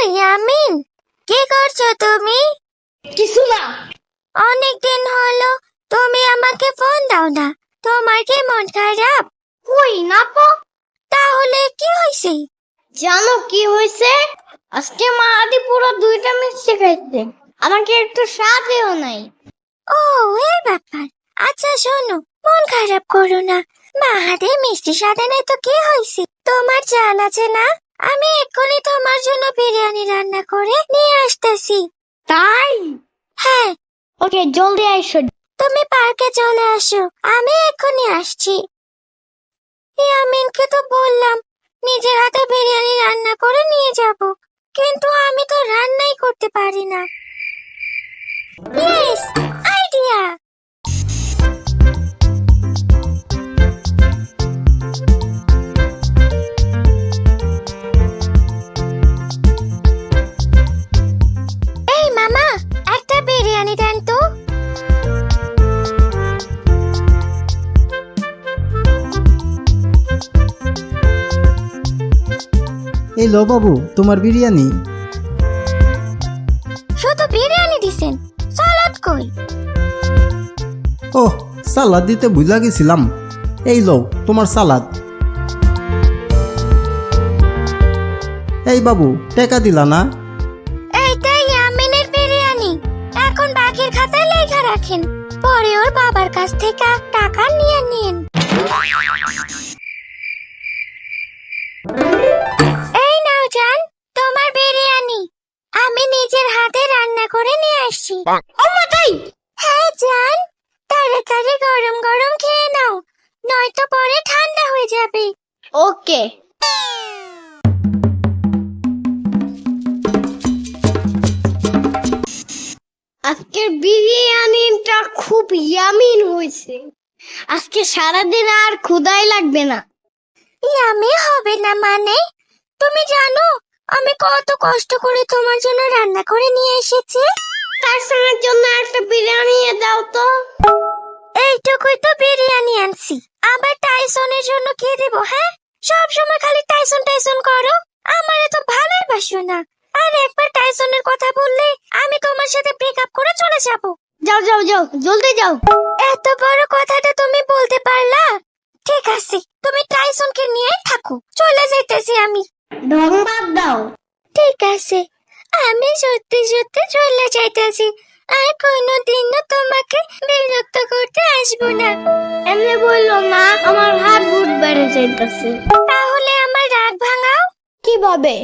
ওই আমিন। কি করছ তুমি? কিছু না। অনেক দিন হলো তুমি আমাকে ফোন দাও না। তোমার কি মন খারাপ? কই না তো তাহলে কি হয়েছে জানো কি হয়েছে আজকে মা আদি পুরো দুইটা মিষ্টি খাইছে। আমাকে একটু সাথেও নাই। ও এই ব্যাপার। আচ্ছা শোনো মন খারাপ করো না। মাহাদের মিষ্টি সাথে নাই তো কি হয়েছে তোমার জান আছে না? আমি এক্ষুনি তোমার জন্য বিরিয়ানি রান্না করে নিয়ে আসতেছি। তাই? হ্যাঁ। ওকে জলদি আইসো। তুমি পার্কে চলে আসো। আমি এক্ষুনি আসছি। ইয়ামিনকে তো বললাম নিজের হাতে বিরিয়ানি রান্না করে নিয়ে যাব। কিন্তু আমি তো রান্নাই করতে পারি না। Yes idea! এই লো বাবু তোমার বিরিয়ানি। শুধু বিরিয়ানি দিছেন সালাদ কই? ও সালাদ দিতে বুঝলা গেছিলাম। এই লো তোমার সালাদ। এই বাবু টেকা দিলা না? এইটাই আমিনের বিরিয়ানি। এখন বাকির খাতায় লেখা রাখেন পরে ওর বাবার কাছ থেকে টাকা নিয়ে নিন। আসছি তাই হ্যাঁ জান। তাড়াতাড়ি গরম গরম খেয়ে নাও নয়তো পরে ঠান্ডা হয়ে যাবে। ওকে আজকের বিরিয়ানিটা খুব ইয়ামিন হয়েছে। আজকে সারাদিন আর ক্ষুদাই লাগবে না। ইয়ামি হবে না মানে? তুমি জানো আমি কত কষ্ট করে তোমার জন্য রান্না করে নিয়ে এসেছি। টাইসনের জন্য একটা বিরিয়ানি দাও তো। এইটুকুই তো বিরিয়ানি আনছি। আবার টাইসনের জন্য কি দেব হ্যাঁ? সব সময় খালি টাইসন টাইসন করো। আমারে তো ভালোই বাসো না। আর একবার টাইসনের কথা বললে আমি তোমার সাথে ব্রেকআপ করে চলে যাব। যাও যাও যাও জলদি যাও। এত বড় কথাটা তুমি বলতে পারলা? ঠিক আছে তুমি টাইসনকে নিয়ে থাকো। চলে যাইতেছি আমি। ঢং বাদ দাও। ঠিক আছে। আমি সত্যি সত্যি চলে যাইতেছি আর কোনোদিনও তোমাকে বিরক্ত করতে আসব না। এমনি বলল মা আমার হাত বুট বেড়ে যাইতেছে। তাহলে আমার রাগ ভাঙাও। কীভাবে?